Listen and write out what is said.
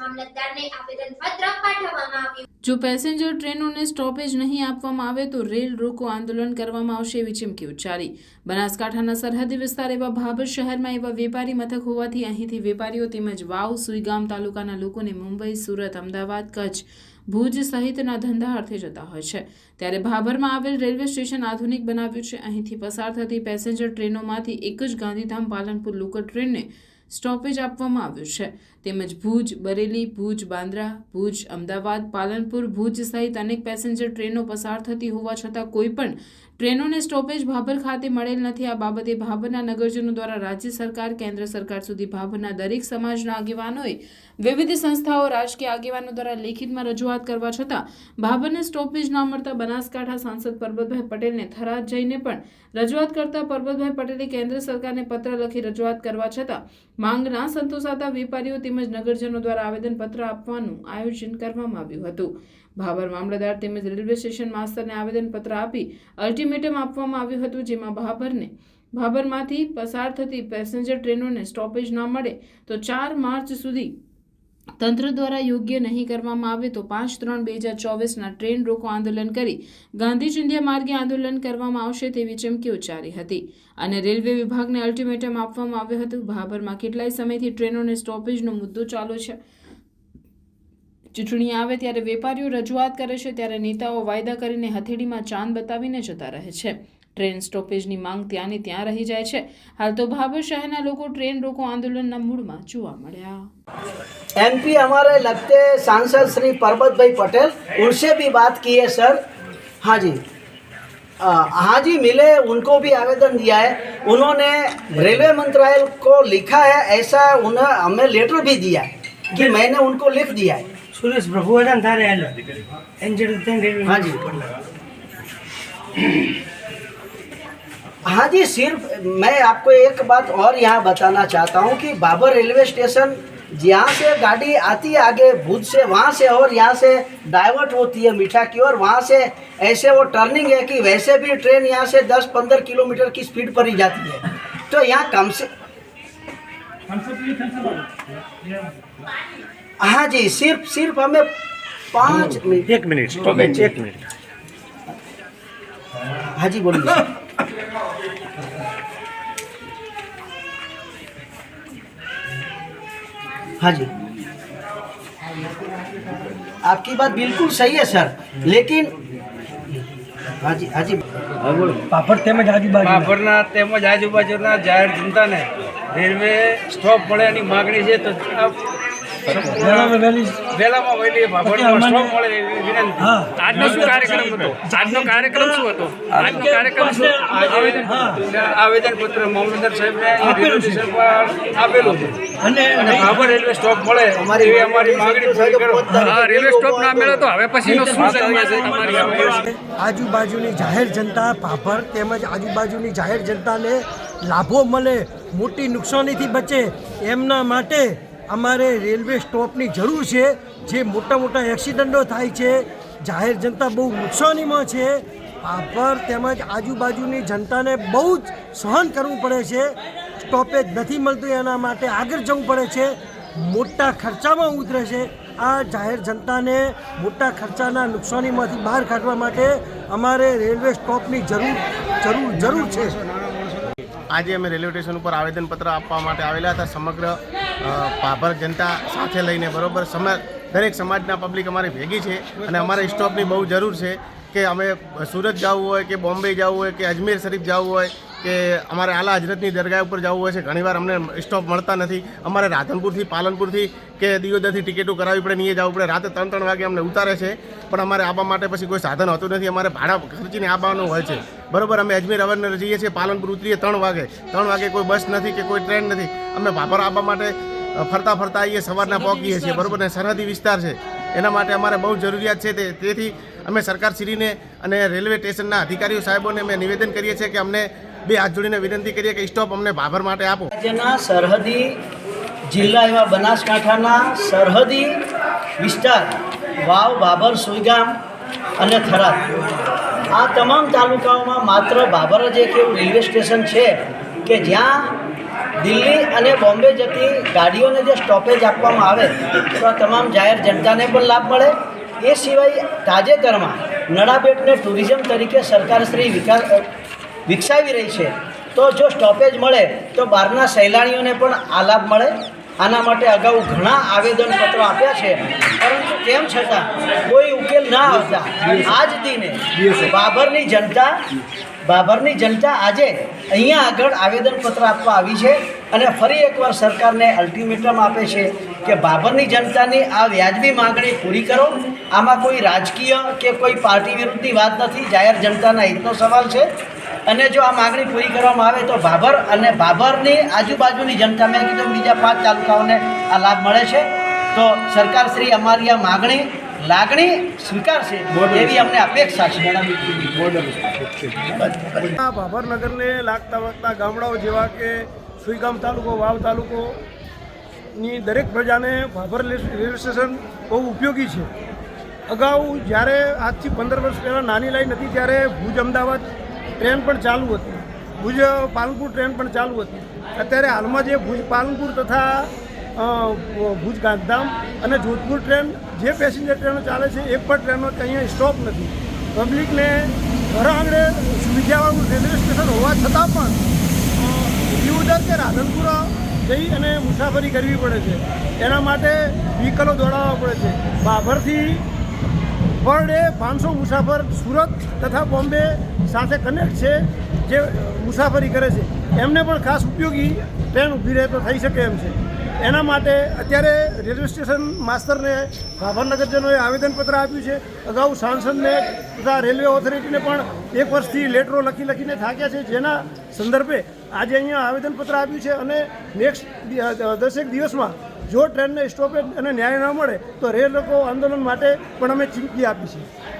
મામલતદારને આવેદનપત્ર પાઠવવામાં આવ્યું. જો પેસેન્જર ટ્રેનોને સ્ટોપેજ નહીં આપવામાં આવે તો રેલ રોકો આંદોલન કરવામાં આવશે એવી ચીમકી ઉચ્ચારી. બનાસકાંઠાના સરહદી વિસ્તાર એવા ભાભર શહેરમાં એવા વેપારી મથક હોવાથી અહીંથી વેપારીઓ તેમજ વાવ, સુઈગામ તાલુકાના લોકોને મુંબઈ, સુરત, અમદાવાદ, કચ્છ, ભુજ સહિતના ધંધા અર્થે જતા હોય છે. ત્યારે ભાભરમાં આવેલ રેલવે સ્ટેશન આધુનિક બનાવ્યું છે. અહીંથી પસાર થતી પેસેન્જર ટ્રેનોમાંથી એક જ ગાંધીધામ પાલનપુર લોકલ ટ્રેનને સ્ટોપેજ આપવામાં આવ્યું છે. તેમજ ભુજ, બરેલી, ભુજ, બાંદ્રા, ભુજ, અમદાવાદ, પાલનપુર, ભુજ સહિત અનેક પેસેન્જર ટ્રેનો પસાર થતી હોવા છતાં કોઈ પણ ટ્રેનોને સ્ટોપેજ ભાભર ખાતે મળેલ નથી. આ બાબતે ભાભરના નગરજનો દ્વારા રાજ્ય સરકાર, કેન્દ્ર સરકાર સુધી ભાભરના દરેક સમાજના આગેવાનોએ વિવિધ સંસ્થાઓ, રાજકીય આગેવાનો દ્વારા લેખિતમાં રજૂઆત કરવા છતાં ભાભરને સ્ટોપેજ ન મળતા બનાસકાંઠા સાંસદ પરબતભાઈ પટેલને થરાદ જઈને પણ રજૂઆત કરતા પરબતભાઈ પટેલે કેન્દ્ર સરકારને પત્ર લખી રજૂઆત કરવા છતાં માંગ ના સંતોષાતા વેપારીઓ તેમજ નગરજનો દ્વારા આવેદનપત્ર આપવાનું આયોજન કરવામાં આવ્યું હતું. ભાભર મામલતદાર તેમજ રેલવે સ્ટેશન માસ્તરને આવેદનપત્ર આપી અલ્ટિમેટમ આપવામાં આવ્યું હતું, જેમાં ભાભરને, ભાભરમાંથી પસાર થતી પેસેન્જર ટ્રેનોને સ્ટોપેજ ન મળે તો ચાર માર્ચ સુધી તંત્ર દ્વારા યોગ્ય નહીં કરવામાં આવે તો પાંચ ત્રણ બે હજાર ચોવીસના ટ્રેન રોકો આંદોલન કરી ગાંધી ચિંધ્યા માર્ગે આંદોલન કરવામાં આવશે તેવી ચમકી ઉચ્ચારી હતી. અને રેલવે વિભાગને અલ્ટિમેટમ આપવામાં આવ્યું હતું. ભાભરમાં કેટલાય સમયથી ટ્રેનોને સ્ટોપેજનો મુદ્દો ચાલુ છે. ચૂંટણી આવે ત્યારે વેપારીઓ રજૂઆત કરે છે ત્યારે નેતાઓ વાયદા કરીને હથેળીમાં ચાંદ બતાવીને જતા રહે છે ટ્રેન સ્ટોપેજની માંગ ત્યાંની ત્યાં રહી જાય છે હાલ તો ભાભર શહેરના લોકો ટ્રેન રોકો આંદોલનના મૂડમાં જોવા મળ્યા एमपी हमारे लगते सांसद श्री परबत भाई पटेल उनसे भी बात की है सर हाँ जी अ, हाँ जी मिले उनको भी आवेदन दिया है उन्होंने रेलवे मंत्रालय को लिखा है ऐसा उन्हें हमें लेटर भी दिया है कि मैंने उनको लिख दिया है સુરેશ પ્રભુવદન તારે હાલો એન્જલ તેન રેલવે हाँ जी हाँ जी सिर्फ मैं आपको एक बात और यहाँ बताना चाहता हूँ कि बाबर रेलवे स्टेशन जहाँ से गाड़ी आती है आगे भुज से वहाँ से और यहाँ से डाइवर्ट होती है मीठा की ओर वहाँ से ऐसे वो टर्निंग है कि वैसे भी ट्रेन यहाँ से 10-15 किलोमीटर की स्पीड पर ही जाती है तो यहाँ कम से हाँ जी सिर्फ सिर्फ हमें पाँच मिनट એક મિનિટ સ્ટોપેજ એક મિનિટ हाँ जी बोलिए हाँ जी आपकी बात बिल्कुल सही है सर लेकिन हाँ जी हाँ जी પાપડ તેમજ આજુબાજુ પાપરના તેમજ આજુબાજુના જાહેર જનતાને રેલવે સ્ટોપ મળે એની માગણી છે તો આ વહેલી વહેલામાં વહેલી પાપડનો સ્ટોપ મળે એવી વિનંતી. આજનો શું કાર્યક્રમ હતો? આજનો કાર્યક્રમ શું હતો? આજનો કાર્યક્રમ શું આવેદન આવેદનપત્ર મામલતદાર સાહેબને આપેલું છે. અને ભાભર રેલવે સ્ટોપ મળે. એવી અમારી માગણી પૂરી કરો. હા રેલવે સ્ટોપ ના મળ્યો તો હવે પછીનો શું કરવું છે તમારી આજુબાજુની જાહેર જનતા ભાભર તેમજ આજુબાજુની જાહેર જનતાને લાભો મળે મોટી નુકસાનીથી બચે એમના માટે અમારે રેલવે સ્ટોપની જરૂર છે. જે મોટા મોટા એક્સિડન્ટો થાય છે, જાહેર જનતા બહુ નુકસાનીમાં છે. પાપર તેમજ આજુબાજુની જનતાને બહુ જ સહન કરવું પડે છે. સ્ટોપેજ નથી મળતું એના માટે આગળ જવું પડે છે. મોટા ખર્ચામાં ઉતરે છે. આ જાહેર જનતાને મોટા ખર્ચાના નુકસાનીમાંથી બહાર કાઢવા માટે અમારે રેલવે સ્ટોપની જરૂર જરૂર જરૂર છે. આજે અમે રેલવે સ્ટેશન ઉપર આવેદનપત્ર આપવા માટે આવેલા હતા સમગ્ર ભાભર જનતા સાથે લઈને, બરોબર? સમાજ દરેક સમાજના પબ્લિક અમારી ભેગી છે અને અમારે સ્ટોપની બહુ જરૂર છે કે અમે સુરત જવું હોય કે બોમ્બે જવું હોય કે અજમેર શરીફ જવું હોય કે અમારે આલા હજરતની દરગાહ ઉપર જવું હોય છે. ઘણીવાર અમને સ્ટોપ મળતા નથી. અમારે રાધનપુરથી પાલનપુરથી કે દિયોદરથી ટિકિટો કરાવવી પડે નહીં જવું પડે. રાતે ત્રણ ત્રણ વાગે અમને ઉતારે છે. પણ અમારે આવવા માટે પછી કોઈ સાધન હોતું નથી. અમારે ભાડા ખર્ચીને આવવાનું હોય છે. બરોબર અમે અજમેર અવરને જઈએ છીએ પાલનપુર ઉતરીએ ત્રણ વાગે. ત્રણ વાગે કોઈ બસ નથી કે કોઈ ટ્રેન નથી. અમે ભાભર આવવા માટે ફરતા ફરતા આવીએ સવારના પહોંચીએ છીએ. બરોબર ને સરહદી વિસ્તાર છે. એના માટે અમારે બહુ જરૂરિયાત છે તે. તેથી અમે સરકારશ્રીને અને રેલવે સ્ટેશનના અધિકારીઓ સાહેબોને અમે નિવેદન કરીએ છીએ કે અમને બે હાથ જોડીને વિનંતી કરીએ કે સ્ટોપ અમને ભાભર માટે આપો. રાજ્યના સરહદી જિલ્લા એવા બનાસકાંઠાના સરહદી વિસ્તાર, વાવ, બાબર, સુઈગામ અને થરાદ. આ તમામ તાલુકાઓમાં માત્ર બાબર જ એક એવું રેલવે સ્ટેશન છે કે જ્યાં દિલ્હી અને બોમ્બે જતી ગાડીઓને જે સ્ટોપેજ આપવામાં આવે, તો આ તમામ જાહેર જનતાને પણ લાભ મળે. એ સિવાય તાજેતરમાં નડાબેટને ટુરિઝમ તરીકે સરકારશ્રી વિકાસ વિકસાવી રહી છે. તો જો સ્ટોપેજ મળે, તો બહારના સહેલાણીઓને પણ આ લાભ મળે. આના માટે અગાઉ ઘણા આવેદનપત્રો આપ્યા છે. પરંતુ તેમ છતાં કોઈ ઉકેલ ના આવતા આજ દિને બાબરની જનતા બાબરની જનતા આજે અહીંયા આગળ આવેદનપત્ર આપવા આવી છે અને ફરી એકવાર સરકારને અલ્ટિમેટમ આપે છે કે બાબરની જનતાની આ વ્યાજબી માંગણી પૂરી કરો. આમાં કોઈ રાજકીય કે કોઈ પાર્ટી વિરુદ્ધની વાત નથી. જાહેર જનતાના હિતનો સવાલ છે. અને જો આ માગણી પૂરી કરવામાં આવે તો ભાભર અને ભાભરની આજુબાજુની જનતા મેં કીધું બીજા પાંચ તાલુકાઓને આ લાભ મળે છે. તો સરકારશ્રી અમારી આ માગણી લાગણી સ્વીકારશે એવી અમને અપેક્ષા છે. આ ભાભરનગરને લાગતા વળગતા ગામડાઓ જેવા કે સુઈગામ તાલુકો વાવ તાલુકોની દરેક પ્રજાને ભાભર રેલવે સ્ટેશન બહુ ઉપયોગી છે. અગાઉ જ્યારે આજથી પંદર વર્ષ પહેલાં નાની લાઈન હતી ત્યારે ભુજ અમદાવાદ ટ્રેન પણ ચાલુ હતી. ભુજ પાલનપુર ટ્રેન પણ ચાલુ હતી. અત્યારે હાલમાં જે ભુજ પાલનપુર તથા ભુજ ગાંધીધામ અને જોધપુર ટ્રેન જે પેસેન્જર ટ્રેનો ચાલે છે એક પણ ટ્રેનો અહીંયા સ્ટોપ નથી. પબ્લિકને ઘર આંગણે સુવિધાવાળું રેલવે સ્ટેશન હોવા છતાં પણ અ, દીવદર કે રાધનપુરા જઈ અને મુસાફરી કરવી પડે છે. એના માટે વ્હીકલો દોડાવવા પડે છે. બાભરથી પર ડે પાંચસો મુસાફર સુરત તથા બોમ્બે સાથે કનેક્ટ છે, જે મુસાફરી કરે છે. એમને પણ ખાસ ઉપયોગી ટ્રેન ઊભી રહે તો થઈ શકે એમ છે. એના માટે અત્યારે રેલવે સ્ટેશન માસ્તરને ભાભરનગરજનોએ આવેદનપત્ર આપ્યું છે. અગાઉ સાંસદને તથા રેલવે ઓથોરિટીને પણ એક વર્ષથી લેટરો લખી લખીને થાક્યા છે. જેના સંદર્ભે આજે અહીંયા આવેદનપત્ર આપ્યું છે અને નેક્સ્ટ દસેક દિવસમાં જો ટ્રેનને સ્ટોપેજ અને ન્યાય ન મળે, તો રેલ લોકો આંદોલન માટે પણ અમે ચીમકી આપી છે.